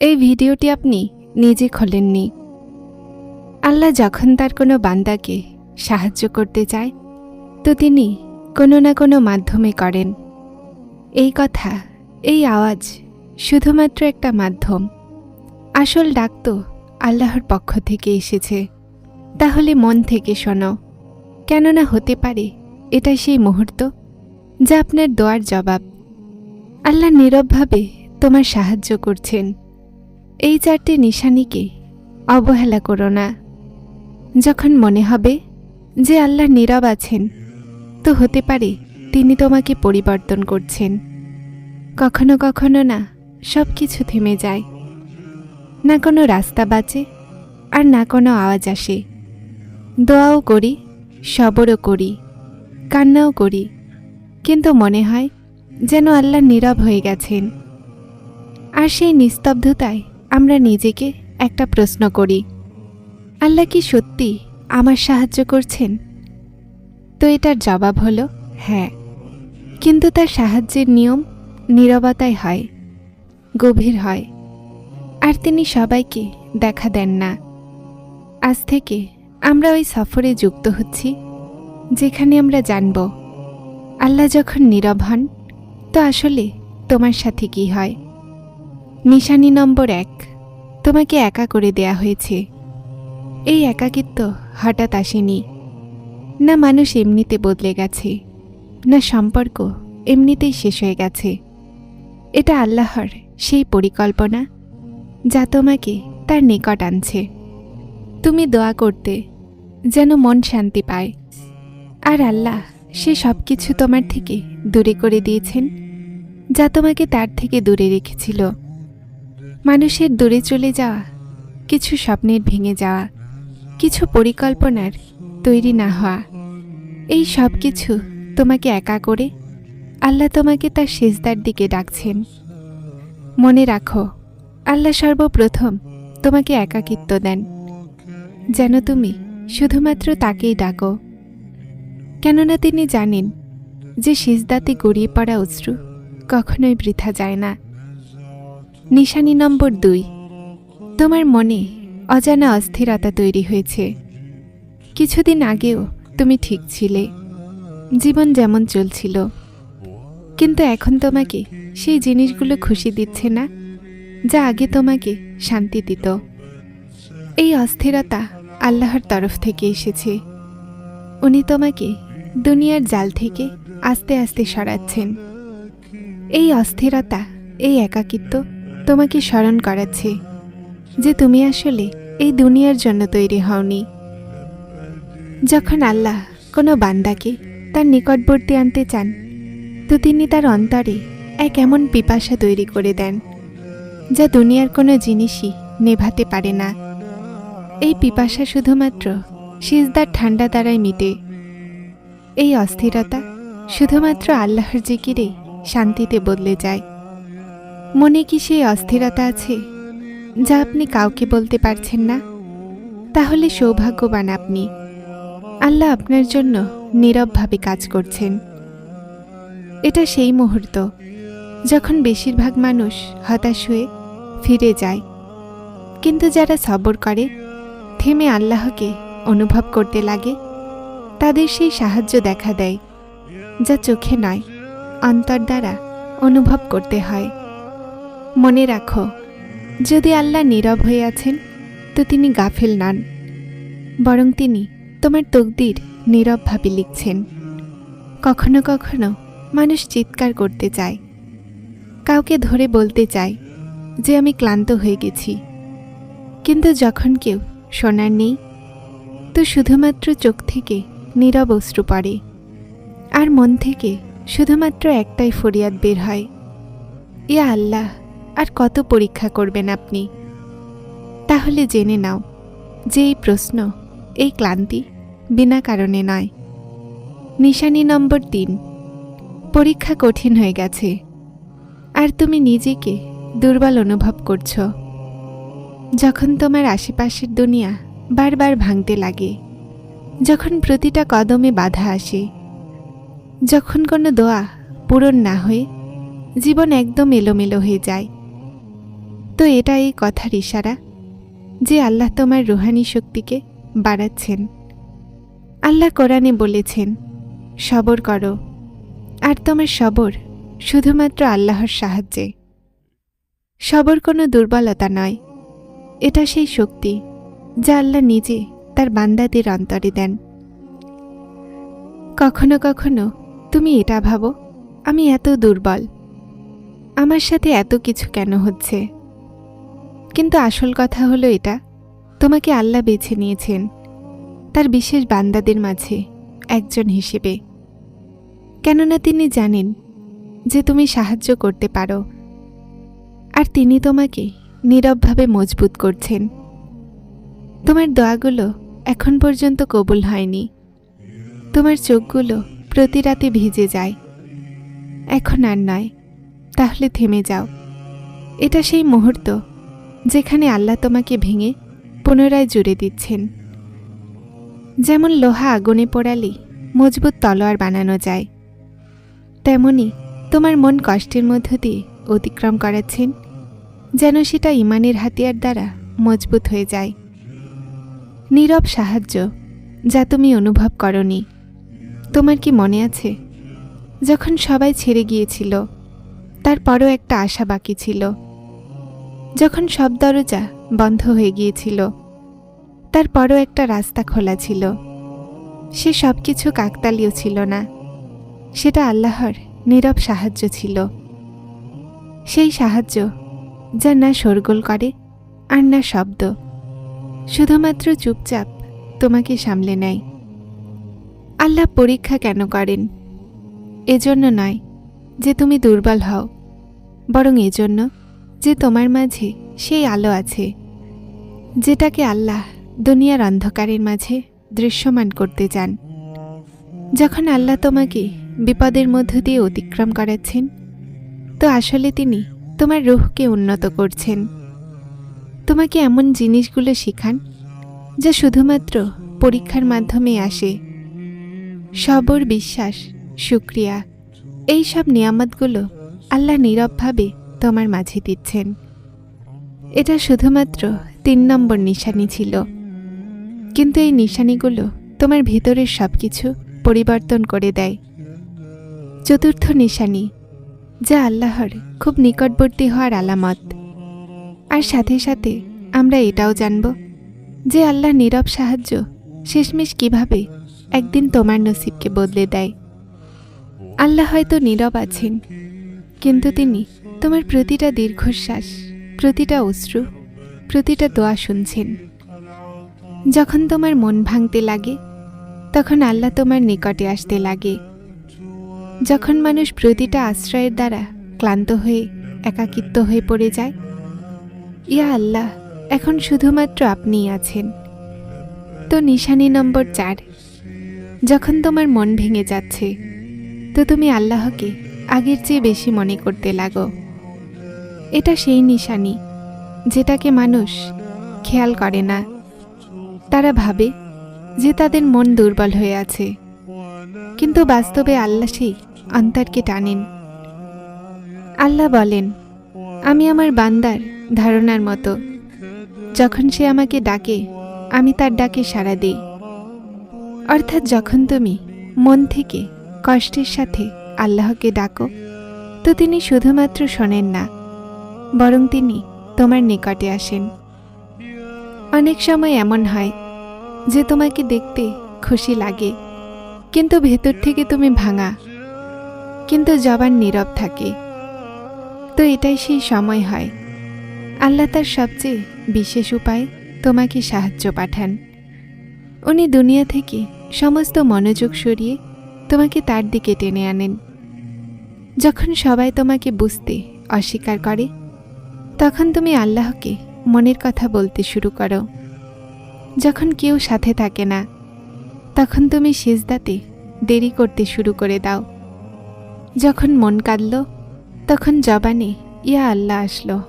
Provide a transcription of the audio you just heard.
এই ভিডিওটি আপনি নিজে খোলেননি। আল্লাহ যখন তার কোনো বান্দাকে সাহায্য করতে চায়, তো তিনি কোনো না কোনো মাধ্যমে করেন। এই কথা, এই আওয়াজ শুধুমাত্র একটা মাধ্যম। আসল ডাক তো আল্লাহর পক্ষ থেকে এসেছে। তাহলে মন থেকে শোনো। কেননা হতে পারে এটা সেই মুহূর্ত যা আপনার দোয়ার জবাব। আল্লাহ নীরবভাবে তোমার সাহায্য করছেন। এই চারটি নিশানিকে অবহেলা করো না। যখন মনে হবে যে আল্লাহ নীরব আছেন, তো হতে পারে তিনি তোমাকে পরিবর্তন করছেন। কখনো কখনো না সব কিছু থেমে যায়। না কোনো রাস্তা বাঁচে আর না কোনো আওয়াজ আসে। দোয়াও করি, সবরও করি, কান্নাও করি, কিন্তু মনে হয় যেন আল্লাহ নীরব হয়ে গেছেন। আর সেই নিস্তব্ধতায় আমরা নিজেকে একটা প্রশ্ন করি, আল্লাহ কি সত্যি আমার সাহায্য করছেন? তো এটার জবাব হলো হ্যাঁ। কিন্তু তার সাহায্যের নিয়ম নীরবতায় হয়, গভীর হয়, আর তিনি সবাইকে দেখা দেন না। আজ থেকে আমরা ওই সফরে যুক্ত হচ্ছি, যেখানে আমরা জানব, আল্লাহ যখন নীরব হন, তো আসলে তোমার সাথে কি হয়? নিশানি নম্বর এক। তোমাকে একা করে দেয়া হয়েছে। এই একাকিত্ব হঠাৎ আসেনি। না মানুষ এমনিতে বদলে গেছে, না সম্পর্ক এমনিতেই শেষ হয়ে গেছে। এটা আল্লাহর সেই পরিকল্পনা যা তোমাকে তার নিকট আনছে। তুমি দোয়া করতে যেন মন শান্তি পায়। আর আল্লাহ সে সব কিছু তোমার থেকে দূরে করে দিয়েছেন, যা তোমাকে তার থেকে দূরে রেখেছিল। মানুষের দূরে চলে যাওয়া, কিছু স্বপ্নের ভেঙে যাওয়া, কিছু পরিকল্পনার তৈরি না হওয়া, এই সব কিছু তোমাকে একা করে আল্লাহ তোমাকে তার শেষদার দিকে ডাকছেন। মনে রাখো, আল্লাহ সর্বপ্রথম তোমাকে একাকিত্ব দেন। যেন তুমি শুধুমাত্র তাকেই ডাকো। কেননা তিনি জানেন যে সিজদাতে গড়িয়ে পড়া অশ্রু কখনোই বৃথা যায় না। নিশানি নম্বর দুই। তোমার মনে অজানা অস্থিরতা তৈরি হয়েছে। কিছুদিন আগেও তুমি ঠিক ছিলে। জীবন যেমন চলছিল। কিন্তু এখন তোমাকে সেই জিনিসগুলো খুশি দিচ্ছে না, যা আগে তোমাকে শান্তি দিত। এই অস্থিরতা আল্লাহর তরফ থেকে এসেছে। উনি তোমাকে দুনিয়ার জাল থেকে আস্তে আস্তে সরাচ্ছেন। এই অস্থিরতা, এই একাকিত্ব তোমাকে স্মরণ করাচ্ছে যে তুমি আসলে এই দুনিয়ার জন্য তৈরি হওনি। যখন আল্লাহ কোনো বান্দাকে তার নিকটবর্তী আনতে চান, তো তিনি তার অন্তরে এক এমন পিপাসা তৈরি করে দেন, যা দুনিয়ার কোনো জিনিসই নেভাতে পারে না। এই পিপাসা শুধুমাত্র সিজদার ঠান্ডা দ্বারাই মিটে। এই অস্থিরতা শুধুমাত্র আল্লাহর জিকিরে শান্তিতে বদলে যায়। মনে কি সেই অস্থিরতা আছে, যা আপনি কাউকে বলতে পারছেন না? তাহলে সৌভাগ্যবান আপনি। আল্লাহ আপনার জন্য নীরবভাবে কাজ করছেন। এটা সেই মুহূর্ত যখন বেশিরভাগ মানুষ হতাশ হয়ে ফিরে যায়। কিন্তু যারা সবর করে, থেমে আল্লাহকে অনুভব করতে লাগে, তাদের সেই সাহায্য দেখা দেয়, যা চোখে নয়, অন্তর দ্বারা অনুভব করতে হয়। মনে রাখো, যদি আল্লাহ নীরব হয়ে আছেন, তো তিনি গাফেল নন। বরং তিনি তোমার তকদির নীরবভাবে লিখছেন। কখনো কখনো মানুষ চিৎকার করতে চায়। কাউকে ধরে বলতে চায় যে আমি ক্লান্ত হয়ে গেছি। কিন্তু যখন কেউ শোনার নেই, তো শুধুমাত্র চোখ থেকে নীরব অশ্রু পড়ে। আর মন থেকে শুধুমাত্র একটাই ফরিয়াদ বের হয়, ইয়া আল্লাহ! আর কত পরীক্ষা করবেন আপনি? তাহলে জেনে নাও যে এই প্রশ্ন, এই ক্লান্তি বিনা কারণে নয়। নিশানি নম্বর তিন, পরীক্ষা কঠিন হয়ে গেছে। আর তুমি নিজেকে দুর্বল অনুভব করছ। যখন তোমার আশেপাশের দুনিয়া বারবার ভাঙতে লাগে, যখন প্রতিটা কদমে বাধা আসে, যখন কোনো দোয়া পূরণ না হয়ে জীবন একদম এলোমেলো হয়ে যায় তো এটা এই কথার ইশারা, যে আল্লাহ তোমার রুহানি শক্তিকে বাড়াচ্ছেন। আল্লাহ কোরআনে বলেছেন, সবর করো, আর তোমার সবর শুধুমাত্র আল্লাহর সাহায্যে। সবর কোনো দুর্বলতা নয়, এটা সেই শক্তি যা আল্লাহ নিজে তার বান্দাদের অন্তরে দেন। কখনো কখনো তুমি এটা ভাবো, আমি এত দুর্বল, আমার সাথে এত কিছু কেন হচ্ছে? কিন্তু আসল কথা হলো এটা। তোমাকে আল্লাহ বেছে নিয়েছেন, তার বিশেষ বান্দাদের মাঝে একজন হিসেবে। কেননা তিনি জানেন যে তুমি সাহায্য করতে পারো, আর তিনি তোমাকে নীরবভাবে মজবুত করছেন। তোমার দোয়াগুলো এখন পর্যন্ত কবুল হয়নি। তোমার চোখগুলো প্রতি রাতে ভিজে যায়। এখন আর নয়, তাহলে থেমে যাও। এটা সেই মুহূর্ত যেখানে আল্লাহ তোমাকে ভেঙে পুনরায় জুড়ে দিচ্ছেন। যেমন লোহা আগুনে পোড়ালে মজবুত তলোয়ার বানানো যায়, তেমনি তোমার মন কষ্টের মধ্য দিয়ে অতিক্রম করাচ্ছেন, যেন সেটা ইমানের হাতিয়ার দ্বারা মজবুত হয়ে যায়। নীরব সাহায্য যা তুমি অনুভব করনি, তোমার কি মনে আছে? যখন সবাই ছেড়ে গিয়েছিল, তারপরও একটা আশা বাকি ছিল। যখন সব দরজা বন্ধ হয়ে গিয়েছিল, তারপরও একটা রাস্তা খোলা ছিল। সে সব কিছু কাকতালীয় ছিল না। সেটা আল্লাহর নীরব সাহায্য ছিল। সেই সাহায্য যা না শোরগোল করে আর না শব্দ, শুধুমাত্র চুপচাপ তোমাকে সামলে নেয়। আল্লাহ পরীক্ষা কেন করেন? এজন্য নয় যে তুমি দুর্বল হও, বরং এজন্য যে তোমার মাঝে সেই আলো আছে, যেটাকে আল্লাহ দুনিয়ার অন্ধকারের মাঝে দৃশ্যমান করতে চান। যখন আল্লাহ তোমাকে বিপদের মধ্য দিয়ে অতিক্রম করাচ্ছেন, তো আসলে তিনি তোমার রুহকে উন্নত করছেন। তোমাকে এমন জিনিসগুলো শেখান, যা শুধুমাত্র পরীক্ষার মাধ্যমে আসে। সবর, বিশ্বাস সুক্রিয়া এই সব নিয়ামতগুলো আল্লাহ নীরবভাবে তোমার মাঝে দিচ্ছেন। এটা শুধুমাত্র তিন নম্বর নিশানি ছিল। কিন্তু এই নিশানিগুলো তোমার ভেতরের সব কিছু পরিবর্তন করে দেয়। চতুর্থ নিশানি, যা আল্লাহর খুব নিকটবর্তী হওয়ার আলামত। আর সাথে সাথে আমরা এটাও জানব যে আল্লাহ নীরব সাহায্য শেষমেশ কীভাবে একদিন তোমার নসিবকে বদলে দেয়। আল্লাহ হয়তো নীরব আছেন কিন্তু তিনি তোমার প্রতিটা দীর্ঘশ্বাস, প্রতিটা অশ্রু, প্রতিটা দোয়া শুনছেন। যখন তোমার মন ভাঙতে লাগে, তখন আল্লাহ তোমার নিকটে আসতে লাগে। যখন মানুষ প্রতিটা আশ্রয়ের দ্বারা ক্লান্ত হয়ে, একাকিত্ব হয়ে পড়ে যায়, ইয়া আল্লাহ, এখন শুধুমাত্র আপনিই আছেন। তো নিশানি নম্বর চার, যখন তোমার মন ভেঙে যাচ্ছে, তো তুমি আল্লাহকে আগের চেয়ে বেশি মনে করতে লাগো। এটা সেই নিশানি, যেটাকে মানুষ খেয়াল করে না। তারা ভাবে যে তাদের মন দুর্বল হয়ে আছে। কিন্তু বাস্তবে আল্লাহ সেই অন্তরকে টানেন। আল্লাহ বলেন, আমি আমার বান্দার ধারণার মতো। যখন সে আমাকে ডাকে, আমি তার ডাকে সাড়া দিই। অর্থাৎ যখন তুমি মন থেকে কষ্টের সাথে আল্লাহকে ডাকো। তো তিনি শুধুমাত্র শোনেন না, বরং তিনি তোমার নিকটে আসেন। অনেক সময় এমন হয় যে তোমাকে দেখতে খুশি লাগে, কিন্তু ভেতর থেকে তুমি ভাঙা, কিন্তু জবান নীরব থাকে। তো এটাই সেই সময় হয়। আল্লাহ তার সবচেয়ে বিশেষ উপায় তোমাকে সাহায্য পাঠান। উনি দুনিয়া থেকে সমস্ত মনোযোগ সরিয়ে তোমাকে তার দিকে টেনে আনেন। যখন সবাই তোমাকে বুঝতে অস্বীকার করে, তখন তুমি আল্লাহকে মনের কথা বলতে শুরু করো। যখন কেউ সাথে থাকে না, তখন তুমি সেজদাতে দেরি করতে শুরু করে দাও। যখন মন কাঁদল, তখন জবানে ইয়া আল্লাহ আসলো।